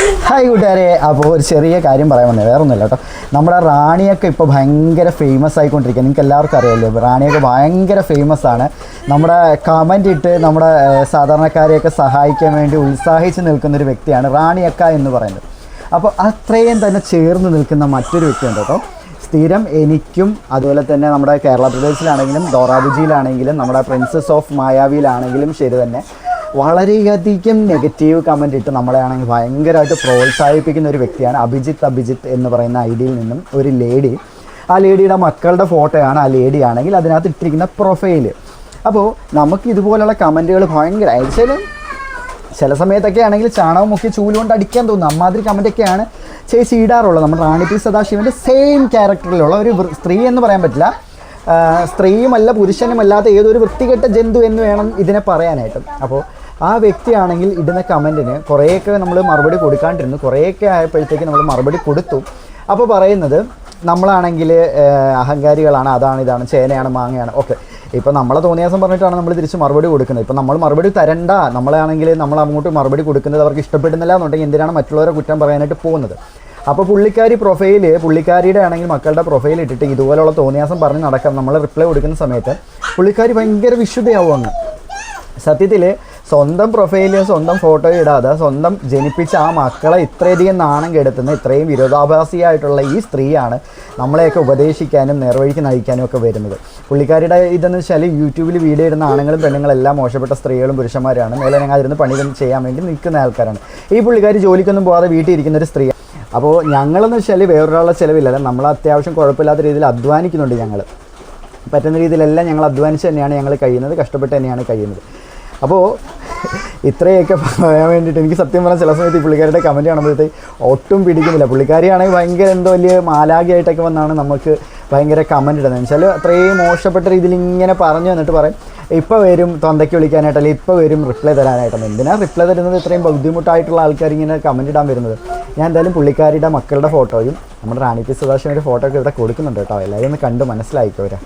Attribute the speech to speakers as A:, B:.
A: Hi കൂട്ടുകാരെ. അപ്പോൾ ഒരു ചെറിയ കാര്യം പറയാൻ വന്നേ. വേറെ ഒന്നുമില്ല കേട്ടോ. നമ്മുടെ റാണിയൊക്കെ ഇപ്പോൾ ഭയങ്കര ഫേമസ് ആയിക്കൊണ്ടിരിക്കുക നിങ്ങൾക്ക് എല്ലാവർക്കും അറിയാമല്ലോ റാണിയൊക്കെ ഭയങ്കര ഫേമസ് ആണ്. നമ്മുടെ കമന്റ് ഇട്ട് നമ്മുടെ സാധാരണക്കാരെയൊക്കെ സഹായിക്കാൻ വേണ്ടി ഉത്സാഹിച്ച് നിൽക്കുന്ന ഒരു വ്യക്തിയാണ് റാണിയക്ക എന്ന് പറയുന്നത്. അപ്പോൾ അത്രയും തന്നെ ചേർന്ന് നിൽക്കുന്ന മറ്റൊരു വ്യക്തിയുണ്ട് കേട്ടോ. സ്ഥിരം എനിക്കും അതുപോലെ തന്നെ നമ്മുടെ കേരള പ്രദേശിലാണെങ്കിലും ദോറാബുജിയിലാണെങ്കിലും നമ്മുടെ പ്രിൻസസ് ഓഫ് മായാവിയിലാണെങ്കിലും ശരി തന്നെ. വളരെയധികം നെഗറ്റീവ് കമന്റ് ഇട്ട് നമ്മളെ ആണെങ്കിൽ ഭയങ്കരമായിട്ട് പ്രോത്സാഹിപ്പിക്കുന്ന ഒരു വ്യക്തിയാണ് അഭിജിത്ത് അഭിജിത്ത് എന്ന് പറയുന്ന ഐഡിയിൽ നിന്നും ഒരു ലേഡി ആ ലേഡിയുടെ മക്കളുടെ ഫോട്ടോയാണ് ആ ലേഡി ആണെങ്കിൽ അതിനകത്ത് ഇട്ടിരിക്കുന്ന പ്രൊഫൈൽ അപ്പോൾ നമുക്ക് ഇതുപോലുള്ള കമന്റുകൾ ഭയങ്കര ആക്ച്വലും ചില സമയത്തൊക്കെ ആണെങ്കിൽ ചാണകം മുക്കി ചൂലുകൊണ്ട് അടിക്കാൻ തോന്നും. അമ്മാതിരി കമന്റൊക്കെയാണ് ചേച്ചി ഇടാറുള്ളത്. നമ്മുടെ റാണി പി സദാശിവന്റെ സെയിം ക്യാരക്ടറിലുള്ള ഒരു സ്ത്രീ എന്ന് പറയാൻ പറ്റില്ല. സ്ത്രീയുമല്ല പുരുഷനുമല്ലാത്ത ഏതൊരു വൃത്തികെട്ട ജന്തു എന്ന് വേണം ഇതിനെ പറയാനായിട്ട്. അപ്പോൾ ആ വ്യക്തിയാണെങ്കിൽ ഇടുന്ന കമന്റിന് കുറേയൊക്കെ നമ്മൾ മറുപടി കൊടുക്കാണ്ടിരുന്നു. കുറേയൊക്കെ ആയപ്പോഴത്തേക്ക് നമ്മൾ മറുപടി കൊടുത്തു. അപ്പോൾ പറയുന്നത് നമ്മളാണെങ്കിൽ അഹങ്കാരികളാണ് അതാണ് ഇതാണ് ചേനയാണ് മാങ്ങയാണ് ഓക്കെ ഇപ്പോൾ നമ്മളെ തോന്നിയാസം പറഞ്ഞിട്ടാണ് നമ്മൾ തിരിച്ച് മറുപടി കൊടുക്കുന്നത്. ഇപ്പോൾ നമ്മൾ മറുപടി തരണ്ട. നമ്മളാണെങ്കിൽ നമ്മൾ അങ്ങോട്ട് മറുപടി കൊടുക്കുന്നത് അവർക്ക് ഇഷ്ടപ്പെടുന്നില്ല എന്നുണ്ടെങ്കിൽ എന്തിനാണ് മറ്റുള്ളവരെ കുറ്റം പറയാനായിട്ട് പോകുന്നത്? അപ്പോൾ പുള്ളിക്കാരി പ്രൊഫൈൽ പുള്ളിക്കാരിയുടെ ആണെങ്കിൽ മക്കളുടെ പ്രൊഫൈൽ ഇട്ടിട്ട് ഇതുപോലുള്ള തോന്നിയാസം പറഞ്ഞ് നടക്കാം. നമ്മൾ റിപ്ലൈ കൊടുക്കുന്ന സമയത്ത് പുള്ളിക്കാരി ഭയങ്കര വിശുദ്ധയാവും സത്യത്തിൽ സ്വന്തം പ്രൊഫൈൽ സ്വന്തം ഫോട്ടോ ഇടാതെ സ്വന്തം ജനിപ്പിച്ച ആ മക്കളെ ഇത്രയധികം നാണം കെടുത്തുന്ന ഇത്രയും വിരോധാഭാസിയായിട്ടുള്ള ഈ സ്ത്രീയാണ് നമ്മളെയൊക്കെ ഉപദേശിക്കാനും നേർവഴിക്ക് നയിക്കാനും ഒക്കെ വരുന്നത്. പുള്ളിക്കാരിയുടെ ഇതെന്ന് വെച്ചാൽ യൂട്യൂബിൽ വീഡിയോ ഇടുന്ന ആണുങ്ങളും പെണ്ണുങ്ങളും എല്ലാം മോശപ്പെട്ട സ്ത്രീകളും പുരുഷന്മാരാണ്. മേലനങ്ങാതിരുന്ന് പണി ചെയ്യാൻ വേണ്ടി നിൽക്കുന്ന ആൾക്കാരാണ്. ഈ പുള്ളിക്കാരി ജോലിക്കൊന്നും പോകാതെ വീട്ടിൽ ഇരിക്കുന്ന ഒരു സ്ത്രീ അപ്പോൾ ഞങ്ങളെന്ന് വെച്ചാൽ വേറൊരാളുടെ ചിലവില്ലല്ല നമ്മൾ അത്യാവശ്യം കുഴപ്പമില്ലാത്ത രീതിയിൽ അധ്വാനിക്കുന്നുണ്ട് ഞങ്ങൾ പറ്റുന്ന രീതിയിലെല്ലാം ഞങ്ങൾ അധ്വാനിച്ച് തന്നെയാണ് ഞങ്ങൾ കഴിയുന്നത് കഷ്ടപ്പെട്ട് തന്നെയാണ് കഴിയുന്നത്. അപ്പോൾ ഇത്രയൊക്കെ പറയാൻ വേണ്ടിയിട്ട് എനിക്ക് സത്യം പറഞ്ഞാൽ ചില സമയത്ത് ഈ പുള്ളിക്കാരുടെ കമന്റ് കാണുമ്പോഴത്തേക്ക് ഒട്ടും പിടിക്കുന്നില്ല. പുള്ളിക്കാരിയാണെങ്കിൽ ഭയങ്കര എന്തോ വലിയ മാലാഖയായിട്ടൊക്കെ വന്നാണ് നമുക്ക് ഭയങ്കര കമന്റ് ഇടുന്നത്. വെച്ചാൽ അത്രയും മോശപ്പെട്ട രീതിയിൽ ഇങ്ങനെ പറഞ്ഞു എന്നിട്ട് പറയും ഇപ്പോൾ വരും തൊന്തയ്ക്ക് വിളിക്കാനായിട്ട് അല്ലെങ്കിൽ ഇപ്പോൾ വരും റിപ്ലൈ തരാനായിട്ടാണ് എന്തിനാണ് റിപ്ലൈ തരുന്നത്? ഇത്രയും ബുദ്ധിമുട്ടായിട്ടുള്ള ആൾക്കാർ ഇങ്ങനെ കമന്റ് ഇടാൻ വരുന്നത്. ഞാൻ എന്തായാലും പുള്ളിക്കാരിയുടെ മക്കളുടെ ഫോട്ടോയും നമ്മുടെ റാണി പി സദാശിവന്റെ ഫോട്ടോ ഒക്കെ ഇവിടെ കൊടുക്കുന്നുണ്ട് കേട്ടോ. എല്ലാവരും ഒന്ന് കണ്ട് മനസ്സിലായിക്കോരാ.